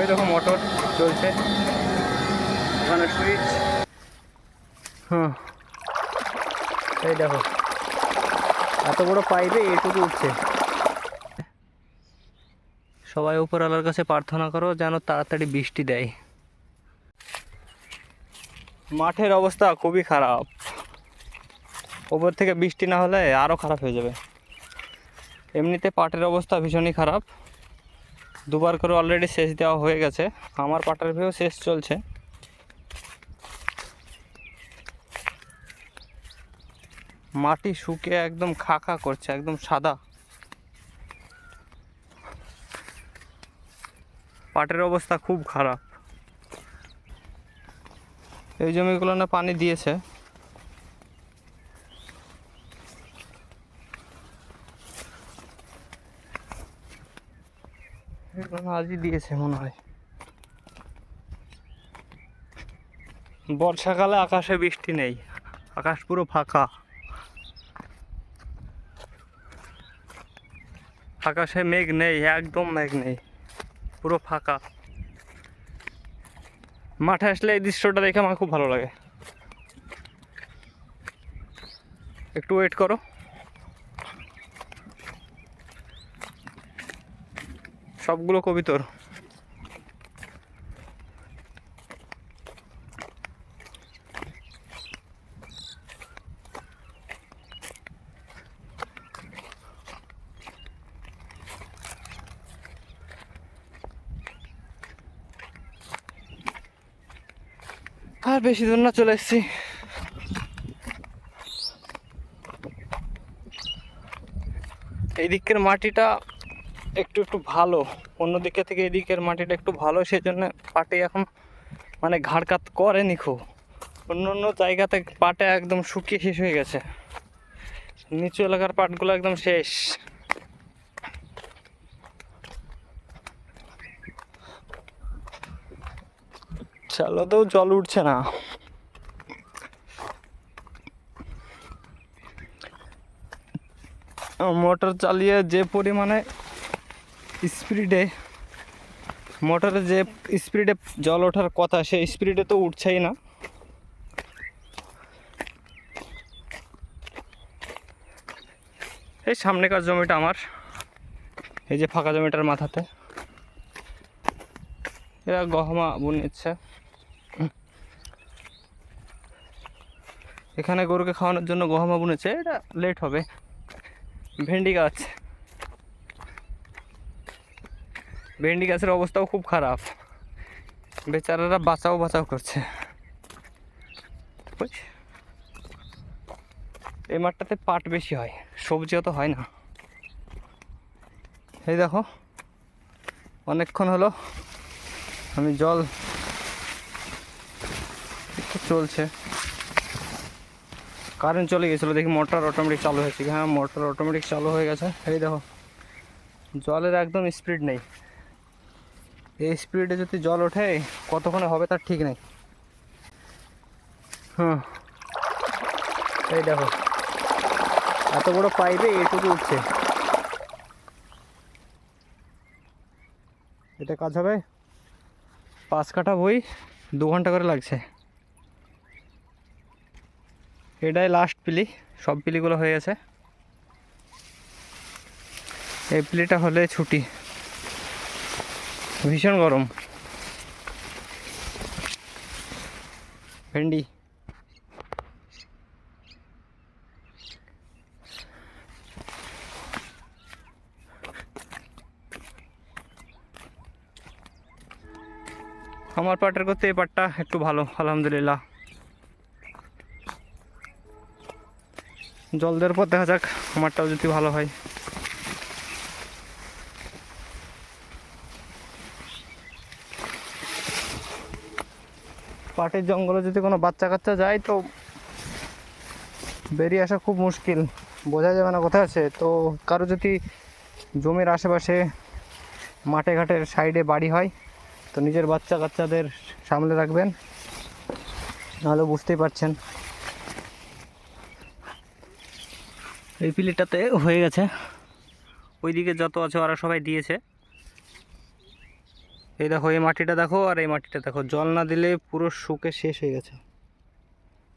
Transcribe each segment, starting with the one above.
ওই দেখো মোটর চলছে। ওখানে সুইচ হুম। এই দেখো। এত বড় পাইপে এটুকু উঠছে। সবাই উপরওয়ালার কাছে প্রার্থনা করো যেন তাড়াতাড়ি বৃষ্টি দেয়। মাঠের অবস্থা খুবই খারাপ। ওপর থেকে বৃষ্টি না হলে আরও খারাপ হয়ে যাবে। এমনিতে পাটের অবস্থা ভীষণই খারাপ। দুবার করে অলরেডি সেচ দেওয়া হয়ে গেছে। আমার পাটের ভেও শেষ চলছে। মাটি শুকিয়ে একদম খা খা করছে, একদম সাদা। পাটের অবস্থা খুব খারাপ। এই জমিগুলো না পানি দিয়েছে এগুলো আজই দিয়েছে মনে হয়। বর্ষাকালে আকাশে বৃষ্টি নেই, আকাশ পুরো ফাঁকা। আকাশে মেঘ নেই, একদম মেঘ নেই, পুরো ফাঁকা। মাঠে আসলে এই দৃশ্যটা দেখে আমার খুব ভালো লাগে। একটু ওয়েট করো। সবগুলো কবিতর আর বেশি দূর না চলে এসেছি। এই দিকের মাটিটা একটু একটু ভালো। অন্য দিকে থেকে এদিকের মাটিটা একটু ভালো সেই জন্য পাটে এখন মানে ঘাড় কাত করেনি খুব। অন্য অন্য জায়গাতে পাটে একদম শুকিয়ে শেষ হয়ে গেছে। নিচু এলাকার পাটগুলো একদম শেষ। চালাতেও জল উঠছে না। মোটর চালিয়ে যে পরিমাণে স্পিডে মোটরে যে স্পিডে জল ওঠার কথা, সেই স্পিডে তো উঠছেই না। এই সামনেকার জমিটা আমার, এই যে ফাঁকা জমিটার মাথাতে। এরা গহমা বুনেছে এখানে গরুকে খাওয়ানোর জন্য গহমা বুনেছে, এটা লেট হবে। ভেন্ডি গাছ। ভেন্ডি গাছের অবস্থাও খুব খারাপ। বেচারারা বাঁচাও বাঁচাও করছে? এই মাঠটাতে পাট বেশি হয় সবজি অত হয় না। এই দেখো, অনেকক্ষণ হলো, আমি জল চলছে। কারেন্ট চলে গেছিল, দেখি মোটর অটোমেটিক চালু হয়েছে? হ্যাঁ মোটর অটোমেটিক চালু হয়ে গেছে। এই দেখো, জলের একদম স্পিড নেই। এই স্পিডে যদি জল ওঠে, কতক্ষণে হবে তার ঠিক নেই। হুম। এই দেখো, এত বড় পাইপে এইটুকু উঠছে। এটা কাজ হবে? পাঁচ কাঠা বই, দু ঘণ্টা করে লাগছে। এটাই লাস্ট পিলি, সব পিলিগুলো হয়ে গেছে। এই পিলিটা হলে ছুটি। ভীষণ গরম। ভেন্ডি। আমার পাটের করতে এই পাটটা একটু ভালো, আলহামদুলিল্লাহ। জল দেওয়ার পর দেখা যাক, আমারটাও যদি ভালো হয়। পাটের জঙ্গলে যদি কোনো বাচ্চা কাচ্চা যায় তো বেরিয়ে আসা খুব মুশকিল। বোঝা যাবে না কোথায় আছে। তো কারও যদি জমির আশেপাশে মাঠে ঘাটের সাইডে বাড়ি হয়, তো নিজের বাচ্চা কাচ্চাদের সামলে রাখবেন। নাহলে বুঝতেই পারছেন। এই পিলিটাতে হয়ে গেছে। ওইদিকে যত আছে ওরা সবাই দিয়েছে। এই দেখো, এই মাটিটা দেখো, আর এই মাটিটা দেখো। জল না দিলে পুরো শুকে শেষ হয়ে গেছে।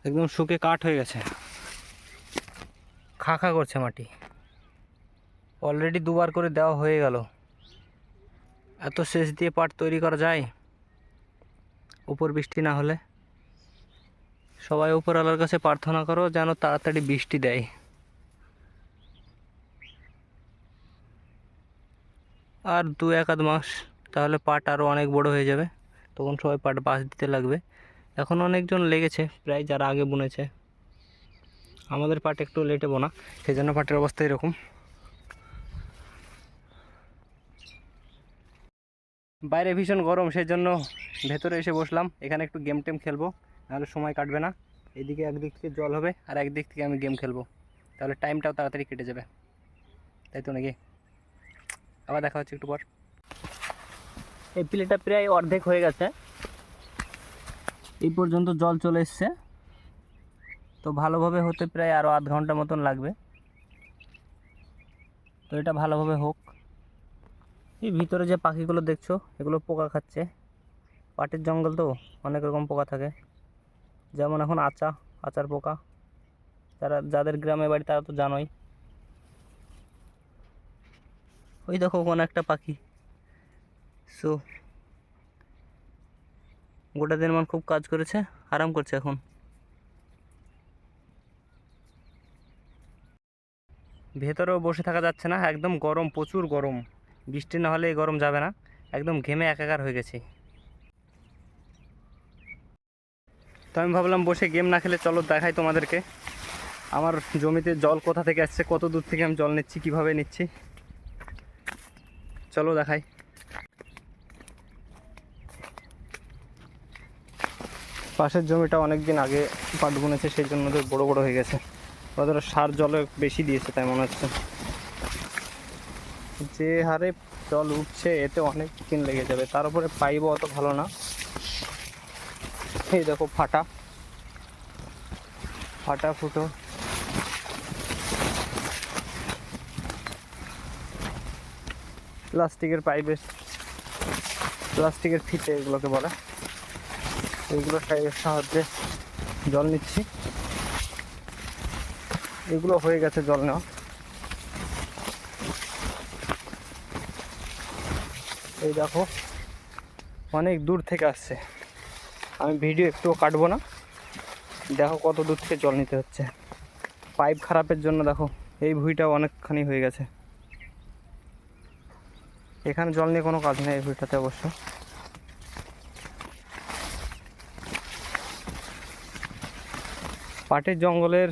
একদম শুকে কাঠ হয়ে গেছে। খা খা করছে মাটি। অলরেডি দুবার করে দেওয়া হয়ে গেল। এত শেষ দিয়ে পাট তৈরি করা যায়? উপর বৃষ্টি না হলে। সবাই উপরওয়ালার কাছে প্রার্থনা করো, যেন তাড়াতাড়ি বৃষ্টি দেয়। আর দু এক আধ মাস তাহলে পাট আরও অনেক বড় হয়ে যাবে। তখন সবাই পাট বাঁশ দিতে লাগবে। এখন অনেকজন লেগেছে, প্রায় যারা আগে বুনেছে। আমাদের পাট একটু লেটে বোনা সেই জন্য পাটের অবস্থা এরকম। বাইরে ভীষণ গরম সেই জন্য ভেতরে এসে বসলাম। এখানে একটু গেম টেম খেলব, নাহলে সময় কাটবে না। এদিকে একদিক থেকে জল হবে, আর একদিক থেকে আমি গেম খেলব। তাহলে টাইমটাও তাড়াতাড়ি কেটে যাবে। তাই তো নাকি? আবার দেখা হচ্ছে একটু পর। এই প্লেটটা প্রায় অর্ধেক হয়ে গেছে। এই পর্যন্ত জল চলে এসছে। তো ভালোভাবে হতে প্রায় আরও আধ ঘণ্টা মতন লাগবে। তো এটা ভালোভাবে হোক। এই ভিতরে যে পাখিগুলো দেখছ, এগুলো পোকা খাচ্ছে। পাটের জঙ্গল তো, অনেক রকম পোকা থাকে। যেমন এখন আচা, আচার পোকা। যারা যাদের গ্রামে বাড়ি তারা তো জানোই। ওই দেখো কোনো একটা পাখি। সো গোটা দিন মান খুব কাজ করেছে, আরাম করছে এখন। ভেতরেও বসে থাকা যাচ্ছে না, একদম গরম, প্রচুর গরম। বৃষ্টি না হলে গরম যাবে না, একদম ঘেমে একাকার হয়ে গেছি। তো আমি ভাবলাম বসে গেম না খেলে চলো দেখাই তোমাদেরকে। আমার জমিতে জল কোথা থেকে আসছে, কত দূর থেকে আমি জল নিচ্ছি, কীভাবে নিচ্ছি? চলো দেখাই। পাশের জমিটা অনেক দিন আগে পাট বুনেছে, সেই জন্য ওদের বড়ো বড়ো হয়ে গেছে। ওদের সার জলে বেশি দিয়েছে তাই মনে হচ্ছে। যে হারে জল উঠছে, এতে অনেক দিন লেগে যাবে। তার উপরে পাইবও অত ভালো না। এই দেখো ফাটা। ফাটা ফুটো। প্লাস্টিকের পাইপের, প্লাস্টিকের ফিতে এগুলোকে বলে। এগুলো সাহায্যে জল নিচ্ছি। এগুলো হয়ে গেছে জল নেওয়া। এই দেখো, অনেক দূর থেকে আসছে। আমি ভিডিও একটুও কাটবো না। দেখো কত দূর থেকে জল নিতে হচ্ছে। পাইপ খারাপের জন্য দেখো, এই ভুঁইটাও অনেকখানি হয়ে গেছে। এখানে জল নিয়ে কোনো কাজ নেই এই ভুঁইটাতে অবশ্য। পাটের জঙ্গলের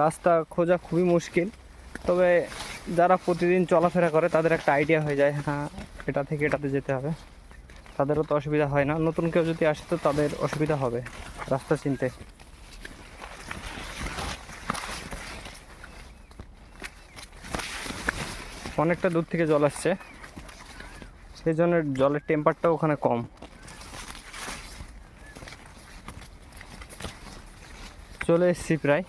রাস্তা খোঁজা খুবই মুশকিল। তবে যারা প্রতিদিন চলাফেরা করে, তাদের একটা আইডিয়া হয়ে যায় হ্যাঁ এটা থেকে এটাতে যেতে হবে। তাদেরও তো অসুবিধা হয় না। নতুন কেউ যদি আসে, তো তাদের অসুবিধা হবে রাস্তা চিনতে। অনেকটা দূর থেকে জল আসছে। সেই জন্য জলের টেম্পারটাও ওখানে কম। চলে এসছি প্রায়।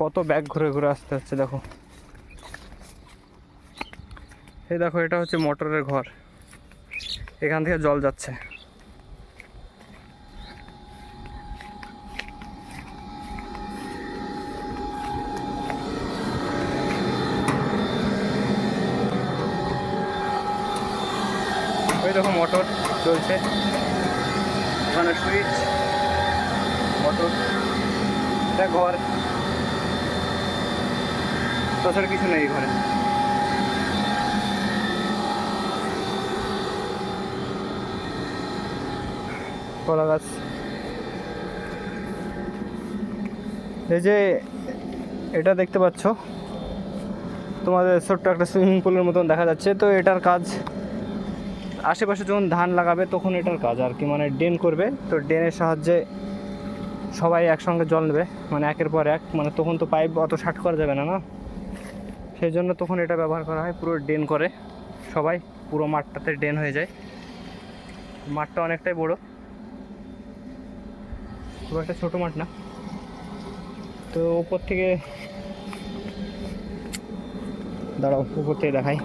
কত ব্যাগ ঘুরে ঘুরে আসতে হচ্ছে, দেখো। এই দেখো, এটা হচ্ছে মোটরের ঘর। এখান থেকে জল যাচ্ছে। চলছে। ওখানে সুইচ মোটর এটা ঘর। তাছাড়া কিছু নেই ঘরে। কলা গাছ। এই যে এটা দেখতে পাচ্ছ। তোমাদের ছোট্ট একটা সুইমিং পুলের মতন দেখা যাচ্ছে। তো এটার কাজ আশেপাশে যখন ধান লাগাবে, তখন এটার কাজ আর কি। মানে ড্রেন করবে, তো ড্রেনের সাহায্যে সবাই একসঙ্গে জল নেবে মানে একের পর এক। মানে তখন তো পাইপ অত শার্ট করা যাবে না না? সেই জন্য তখন এটা ব্যবহার করা হয়, পুরো ড্রেন করে। সবাই পুরো মাঠটাতে ড্রেন হয়ে যায়। মাঠটা অনেকটাই বড়। খুব একটা ছোটো মাঠ না। তো উপর থেকে দাঁড়াও, উপর থেকে দেখাই।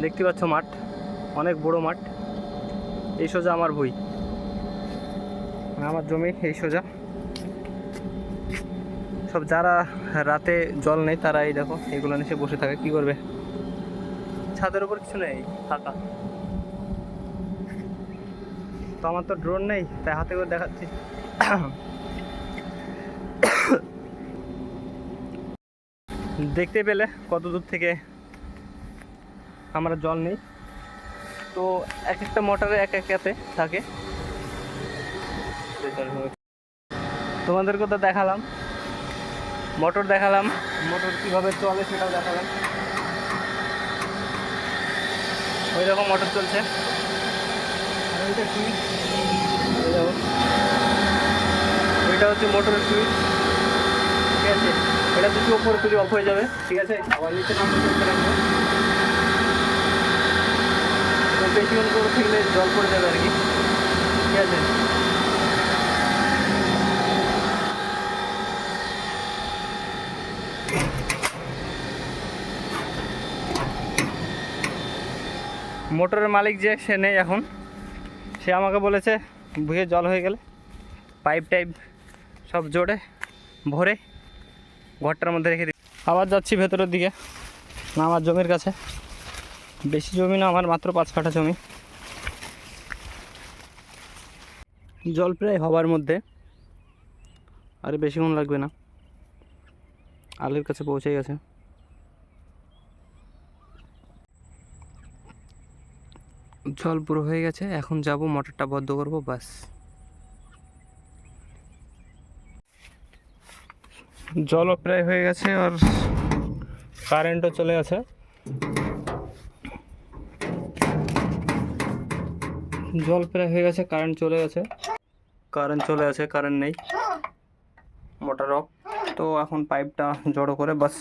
দেখতে পাচ্ছ মাঠ। অনেক বড় মাঠ। এই সোজা আমার বই আমার জমি, এই সোজা। সব যারা রাতে জল নেই তারা এই দেখো, এগুলো নিচে বসে থাকে। কি করবে? ছাদের উপর কিছু নেই, ফাঁকা। তো আমার তো ড্রোন নেই, তাই হাতে করে দেখাচ্ছি। দেখতে পেলে কত দূর থেকে আমরা জল নেই। তো এক একটা মোটরে এক এক এতে থাকে। তোমাদেরকে তো দেখালাম মোটর দেখালাম। মোটর কীভাবে চলে সেটাও দেখালাম। ওই রকম মোটর চলছে। ওইটা সুইচ ওইটা হচ্ছে মোটরের সুইচ। ঠিক আছে। এটা দুটো ওপরে তুলি অফ হয়ে যাবে? ঠিক আছে আবার নিচে নামতে বেশিক্ষণ করে থাকলে জল পড়ে যাবে আর কি। ঠিক আছে? মোটরের মালিক যে, সে নেই এখন। সে আমাকে বলেছে ভুয়ে জল হয়ে গেলে পাইপ টাইপ সব জোরে ভরে ঘরটার মধ্যে রেখে দিই আবার যাচ্ছি ভেতরের দিকে না আমার জমির কাছে। বেশি জমি না, আমার মাত্র পাঁচ কাঠা জমি। জল প্রায় হবার মধ্যে, আর বেশিক্ষণ লাগবে না। আলের কাছে পৌঁছে গেছে। জল পুরো হয়ে গেছে, এখন যাব, মোটরটা বন্ধ করব বাস জলও প্রায় হয়ে গেছে, আর কারেন্টও চলে গেছে জল প্রায় হয়ে গেছে কারেন্ট চলে গেছে। কারেন্ট চলে আছে কারেন্ট নেই। মোটর অফ তো এখন পাইপটা জড়ো করে, বাস।